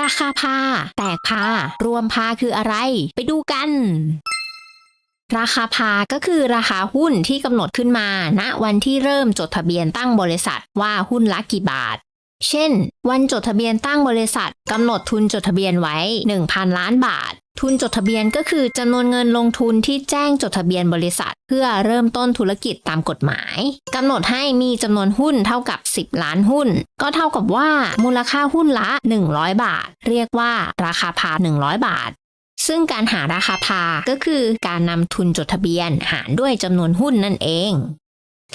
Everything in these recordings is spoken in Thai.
ราคาพาแตกพารวมพาคืออะไร ไปดูกัน ราคาพาก็คือราคาหุ้นที่กำหนดขึ้นมาณวันที่เริ่มจดทะเบียนตั้งบริษัทว่าหุ้นละกี่บาท เช่น วันจดทะเบียนตั้งบริษัทกำหนดทุนจดทะเบียนไว้ 1,000 ล้านบาท ทุนจดทะเบียนก็คือจำนวนเงินลงทุนที่แจ้งจดทะเบียนบริษัท เพื่อเริ่มต้นธุรกิจตามกฎหมายกำหนดให้มีจำนวนหุ้นเท่ากับ 10 ล้านหุ้น ก็เท่ากับว่ามูลค่าหุ้นละ 100 บาท เรียกว่าราคาพา 100 บาทซึ่งการหาราคาพาก็คือการนำทุนจดทะเบียนหารด้วยจำนวนหุ้นนั่นเอง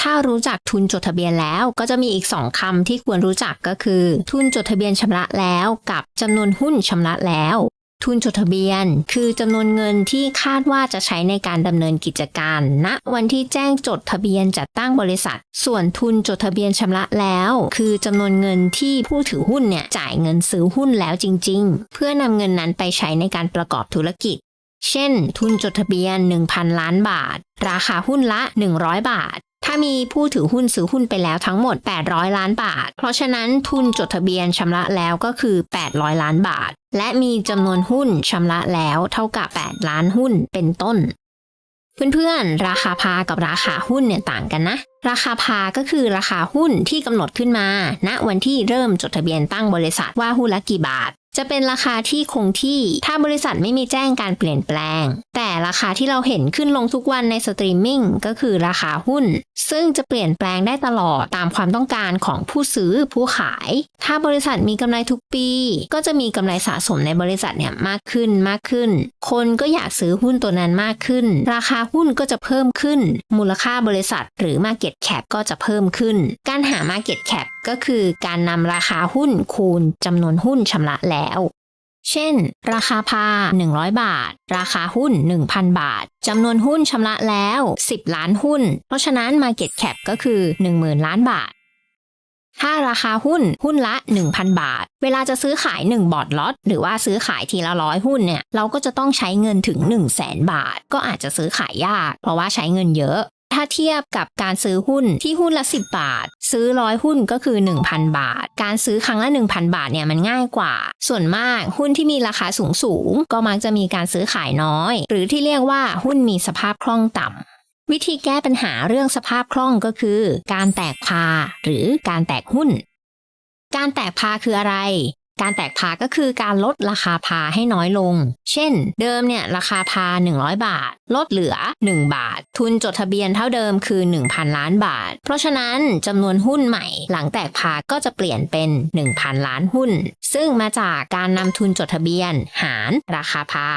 ถ้ารู้จักทุนจดทะเบียนแล้วก็จะมีอีกสองคำที่ควรรู้จักก็คือ ทุนจดทะเบียนชำระแล้วกับจำนวนหุ้นชำระแล้ว ทุนจดทะเบียน คือจำนวนเงินที่คาดว่าจะใช้ในการดำเนินกิจการณวันที่แจ้งจดทะเบียนจัดตั้งบริษัท ส่วนทุนจดทะเบียนชำระแล้ว คือจำนวนเงินที่ผู้ถือหุ้นเนี่ยจ่ายเงินซื้อหุ้นแล้วจริง ๆ เพื่อนำเงินนั้นไปใช้ในการประกอบธุรกิจ เช่น ทุนจดทะเบียน 1,000 ล้านบาท ราคาหุ้นละ 100 บาทถ้ามีผู้ถือหุ้นซื้อหุ้นไปแล้วทั้งหมด 800 ล้านบาท เพราะฉะนั้นทุนจดทะเบียนชำระแล้วก็คือ 800 ล้านบาท และมีจำนวนหุ้นชำระแล้วเท่ากับ 8 ล้านหุ้นเป็นต้น เพื่อนๆ ราคาพากับราคาหุ้นเนี่ยต่างกันนะ ราคาพาก็คือราคาหุ้นที่กำหนดขึ้นมาณวันที่เริ่มจดทะเบียนตั้งบริษัทว่าหุ้นละกี่บาท จะเป็นราคาที่คงที่ ถ้าบริษัทไม่มีแจ้งการเปลี่ยนแปลง แต่ราคาที่เราเห็นขึ้นลงทุกวันในสตรีมมิ่งก็คือราคาหุ้น ซึ่งจะเปลี่ยนแปลงได้ตลอดตามความต้องการของผู้ซื้อผู้ขาย ถ้าบริษัทมีกำไรทุกปี ก็จะมีกำไรสะสมในบริษัทเนี่ยมากขึ้นมากขึ้น คนก็อยากซื้อหุ้นตัวนั้นมากขึ้น ราคาหุ้นก็จะเพิ่มขึ้น มูลค่าบริษัท หรือ Market Cap ก็จะเพิ่มขึ้น การหา Market Cap ก็คือการนำราคาหุ้นคูณจำนวนหุ้นชำระแล้ว เช่น ราคาพา 100 บาท ราคาหุ้น 1,000 บาทจำนวนหุ้นชำระแล้ว 10 ล้านหุ้น เพราะฉะนั้น Market Cap ก็คือ 10,000 ล้านบาทถ้าราคาหุ้นหุ้นละ 1,000 บาท เวลาจะซื้อขาย 1 บอร์ดล็อตหรือว่าซื้อขายทีละร้อยหุ้นเนี่ย เราก็จะต้องใช้เงินถึง 1 0 0 0 0แสนบาท ก็อาจจะซื้อขายยาก เพราะว่าใช้เงินเยอะ ถ้าเทียบกับการซื้อหุ้นที่หุ้นละ 10 บาท ซื้อร้อยหุ้นก็คือ 1,000 บาท การซื้อครั้งละ 1,000 บาทเนี่ยมันง่ายกว่า ส่วนมากหุ้นที่มีราคาสูงสูงก็มักจะมีการซื้อขายน้อย หรือที่เรียกว่าหุ้นมีสภาพคล่องต่ำวิธีแก้ปัญหาเรื่องสภาพคล่องก็คือ การแตกพาหรือการแตกหุ้น การแตกพาคืออะไร การแตกพาก็คือการลดราคาพาให้น้อยลง เช่น เดิมเนี่ยราคาพา 100 บาท ลดเหลือ 1 บาท ทุนจดทะเบียนเท่าเดิมคือ 1,000 ล้านบาท เพราะฉะนั้นจำนวนหุ้นใหม่ หลังแตกพาก็จะเปลี่ยนเป็น 1,000 ล้านหุ้น ซึ่งมาจากการนำทุนจดทะเบียน หารราคาพา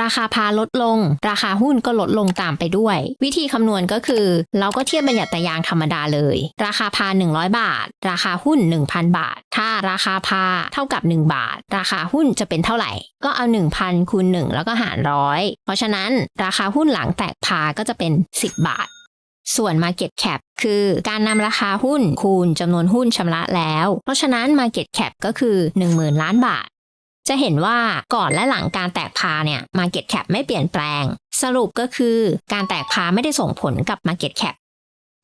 ราคาพาลดลง ราคาหุ้นก็ลดลงตามไปด้วย วิธีคำนวณก็คือ เราก็เทียบบัญญัติยางธรรมดาเลย ราคาพา 100 บาท ราคาหุ้น 1,000 บาท ถ้าราคาพาเท่ากับ 1 บาท ราคาหุ้นจะเป็นเท่าไหร่ ก็เอา 1,000คูณ1แล้วก็หารร้อยเพราะฉะนั้นราคาหุ้นหลังแตกพาก็จะเป็น 10 บาท ส่วน Market Cap คือการนำราคาหุ้นคูณจำนวนหุ้นชำระแล้ว เพราะฉะนั้น Market Cap ก็คือ 10,000 ล้านบาท จะเห็นว่าก่อนและหลังการแตกพาเนี่ย Market Cap ไม่เปลี่ยนแปลง สรุปก็คือการแตกพาไม่ได้ส่งผลกับ Market Cap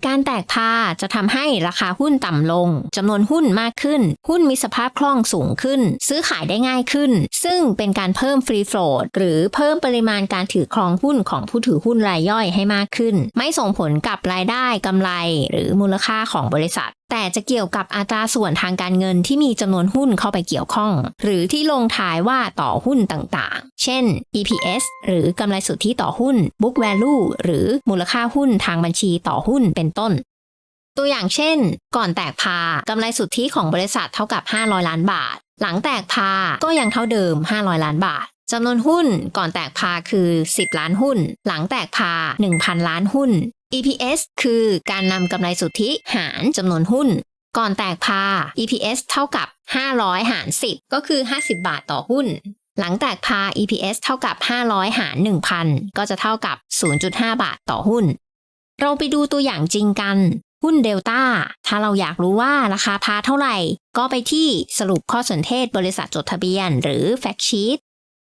การแตกพาจะทำให้ราคาหุ้นต่ำลงจำนวนหุ้นมากขึ้น หุ้นมีสภาพคล่องสูงขึ้น ซื้อขายได้ง่ายขึ้น ซึ่งเป็นการเพิ่มฟรีโฟลดหรือเพิ่มปริมาณการถือครองหุ้นของผู้ถือหุ้นรายย่อยให้มากขึ้น ไม่ส่งผลกับรายได้กำไร หรือมูลค่าของบริษัท แต่จะเกี่ยวกับอัตราส่วนทางการเงินที่มีจำนวนหุ้นเข้าไปเกี่ยวข้อง หรือที่ลงท้ายว่าต่อหุ้นต่างๆ เช่น EPS หรือกำไรสุทธิต่อหุ้น Book Value หรือมูลค่าหุ้นทางบัญชีต่อหุ้นเป็นต้นตัวอย่างเช่น ก่อนแตกพากำไรสุทธิของบริษัทเท่ากับ 500 ล้านบาท หลังแตกพาก็ยังเท่าเดิม 500 ล้านบาทจำนวนหุ้นก่อนแตกพาคือ 10 ล้านหุ้น หลังแตกพา 1,000 ล้านหุ้น EPS คือการนำกำไรสุทธิหารจำนวนหุ้น ก่อนแตกพา EPS เท่ากับ 500 หาร 10 ก็คือ 50 บาทต่อหุ้น หลังแตกพา EPS เท่ากับ 500 หาร 1,000 ก็จะเท่ากับ 0.5 บาทต่อหุ้น เราไปดูตัวอย่างจริงกัน หุ้นเดลต้า ถ้าเราอยากรู้ว่าราคาพาเท่าไหร่ ก็ไปที่สรุปข้อสนเทศบริษัทจดทะเบียน หรือ Fact Sheet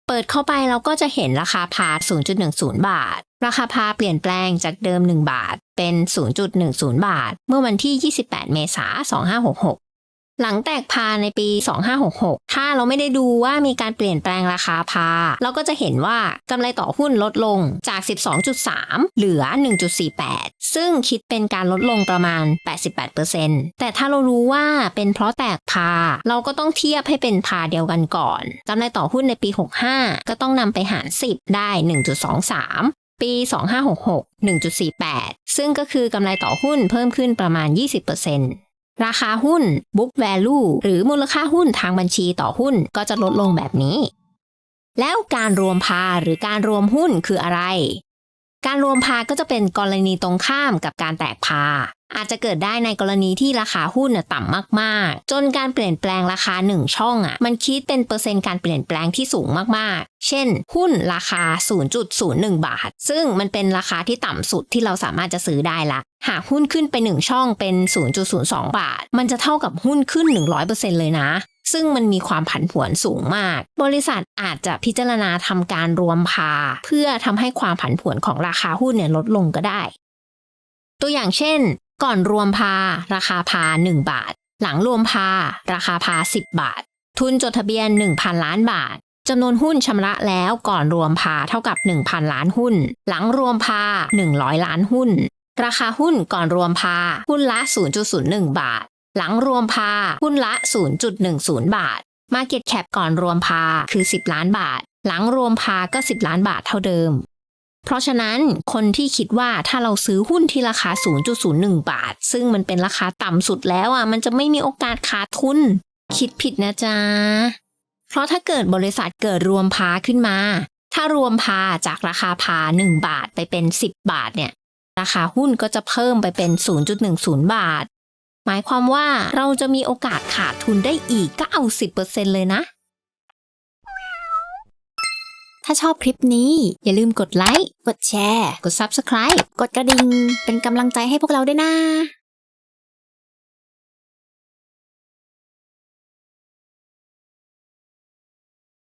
เปิดเข้าไปเราก็จะเห็นราคาพา0.10 บาท ราคาพาเปลี่ยนแปลงจากเดิม 1 บาทเป็น 0.10 บาท เมื่อวันที่ 28 เมษายน 2566 หลังแตกพาในปี 2566 ถ้าเราไม่ได้ดูว่ามีการเปลี่ยนแปลงราคาพา เราก็จะเห็นว่ากำไรต่อหุ้นลดลงจาก 12.3 เหลือ 1.48 ซึ่งคิดเป็นการลดลงประมาณ 88%แต่ถ้าเรารู้ว่าเป็นเพราะแตกพา เราก็ต้องเทียบให้เป็นพาเดียวกันก่อนกำไรต่อหุ้นในปี 65 ก็ต้องนำไปหาร 10 ได้ 1.23ปี 2566 1.48 ซึ่งก็คือกำไรต่อหุ้นเพิ่มขึ้นประมาณ 20% ราคาหุ้น book value หรือมูลค่าหุ้นทางบัญชีต่อหุ้นก็จะลดลงแบบนี้ แล้วการรวมพาหรือการรวมหุ้นคืออะไร การรวมพาก็จะเป็นกรณีตรงข้ามกับการแตกพา อาจจะเกิดได้ในกรณีที่ราคาหุ้นน่ะต่ำมากๆ จนการเปลี่ยนแปลงราคา 1 ช่องอะมันคิดเป็นเปอร์เซ็นต์การเปลี่ยนแปลงที่สูงมากๆ เช่น หุ้นราคา 0.01 บาท ซึ่งมันเป็นราคาที่ต่ำสุดที่เราสามารถจะซื้อได้ละ หากหุ้นขึ้นไป 1 ช่องเป็น 0.02 บาท มันจะเท่ากับหุ้นขึ้น 100%เลยนะซึ่งมันมีความผันผวนสูงมาก บริษัทอาจจะพิจารณาทำการรวมพา เพื่อทำให้ความผันผวนของราคาหุ้นเนี่ยลดลงก็ได้ ตัวอย่างเช่น ก่อนรวมพา ราคาพา 1 บาท หลังรวมพา ราคาพา 10 บาท ทุนจดทะเบียน 1,000 ล้านบาทจำนวนหุ้นชำระแล้วก่อนรวมพาเท่ากับ 1,000 ล้านหุ้น หลังรวมพา 100 ล้านหุ้น ราคาหุ้นก่อนรวมพา หุ้นละ 0.01 บาท หลังรวมพา หุ้นละ 0.10 บาท Market Cap ก่อนรวมพาคือ 10 ล้านบาท หลังรวมพาก็ 10 ล้านบาทเท่าเดิม เพราะฉะนั้นคนที่คิดว่าถ้าเราซื้อหุ้นที่ราคา 0.01 บาท ซึ่งมันเป็นราคาต่ำสุดแล้วอะมันจะไม่มีโอกาสขาดทุน คิดผิดนะจ๊ะ เพราะถ้าเกิดบริษัทเกิดรวมพาขึ้นมา ถ้ารวมพาจากราคาพา 1 บาทไปเป็น 10 บาทเนี่ย ราคาหุ้นก็จะเพิ่มไปเป็น 0.10 บาท หมายความว่าเราจะมีโอกาสขาดทุนได้อีก 90%เลยนะ ถ้าชอบคลิปนี้ อย่าลืมกดไลค์ กดแชร์ กด subscribe กดกระดิ่ง เป็นกำลังใจให้พวกเราด้วยนะ